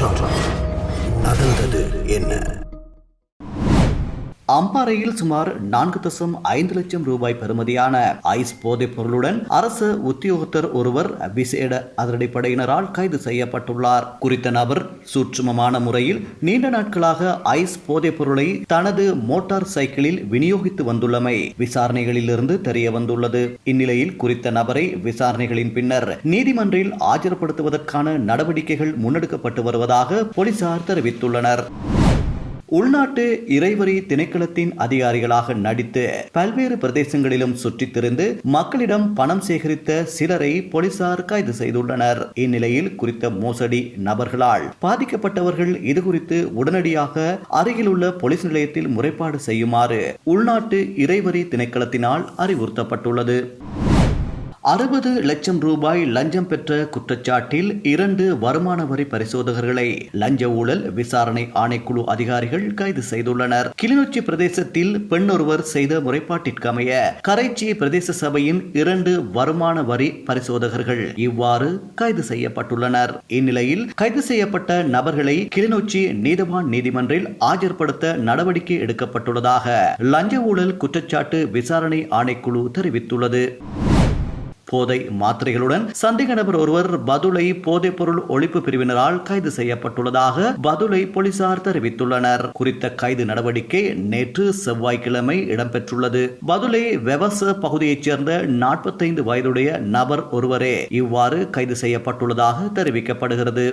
மாற்றம் நடந்தது என்ன? அம்பாறையில் சுமார் நான்கு தசம் ஐந்து லட்சம் ரூபாய் பெறுமதியான ஐஸ் போதைப் பொருளுடன் அரசு உத்தியோகத்தர் ஒருவர் விசேட அதிரடிப்படையினரால் கைது செய்யப்பட்டுள்ளார். குறித்த நபர் சூட்சுமமான முறையில் நீண்ட நாட்களாக ஐஸ் போதைப் பொருளை தனது மோட்டார் சைக்கிளில் விநியோகித்து வந்துள்ளமை விசாரணைகளிலிருந்து தெரிய வந்துள்ளது. இந்நிலையில் குறித்த நபரை விசாரணைகளின் பின்னர் நீதிமன்றில் ஆஜர்படுத்துவதற்கான நடவடிக்கைகள் முன்னெடுக்கப்பட்டு வருவதாக போலீசார் தெரிவித்துள்ளனர். உள்நாட்டு இறைவரி திணைக்களத்தின் அதிகாரிகளாக நடித்து பல்வேறு பிரதேசங்களிலும் சுற்றித் திரிந்து மக்களிடம் பணம் சேகரித்த சிலரை போலீசார் கைது செய்துள்ளனர். இந்நிலையில் குறித்த மோசடி நபர்களால் பாதிக்கப்பட்டவர்கள் இதுகுறித்து உடனடியாக அருகிலுள்ள போலீஸ் நிலையத்தில் முறைப்பாடு செய்யுமாறு உள்நாட்டு இறைவரி திணைக்களத்தினால் அறிவுறுத்தப்பட்டுள்ளது. அறுபது லட்சம் ரூபாய் லஞ்சம் பெற்ற குற்றச்சாட்டில் இரண்டு வருமான வரி பரிசோதகர்களை லஞ்ச ஊழல் விசாரணை ஆணைக்குழு அதிகாரிகள் கைது செய்துள்ளனர். கிளிநொச்சி பிரதேசத்தில் பெண்ணொருவர் செய்த முறைப்பாட்டிற்கமைய கரைச்சி பிரதேச சபையின் இரண்டு வருமான வரி பரிசோதகர்கள் இவ்வாறு கைது செய்யப்பட்டுள்ளனர். இந்நிலையில் கைது செய்யப்பட்ட நபர்களை கிளிநொச்சி நீதவான் நீதிமன்றில் ஆஜர்படுத்த நடவடிக்கை எடுக்கப்பட்டுள்ளதாக லஞ்ச ஊழல் குற்றச்சாட்டு விசாரணை ஆணைக்குழு தெரிவித்துள்ளது. போதை மாத்திரைகளுடன் சந்தேக நபர் ஒருவர் பதுளை போதைப் பொருள் ஒழிப்பு பிரிவினரால் கைது செய்யப்பட்டுள்ளதாக பதுளை போலீசார் தெரிவித்துள்ளனர். குறித்த கைது நடவடிக்கை நேற்று செவ்வாய்க்கிழமை இடம்பெற்றுள்ளது. பதுளை வெவச பகுதியைச் சேர்ந்த நாற்பத்தைந்து வயதுடைய நபர் ஒருவரே இவ்வாறு கைது செய்யப்பட்டுள்ளதாக தெரிவிக்கப்படுகிறது.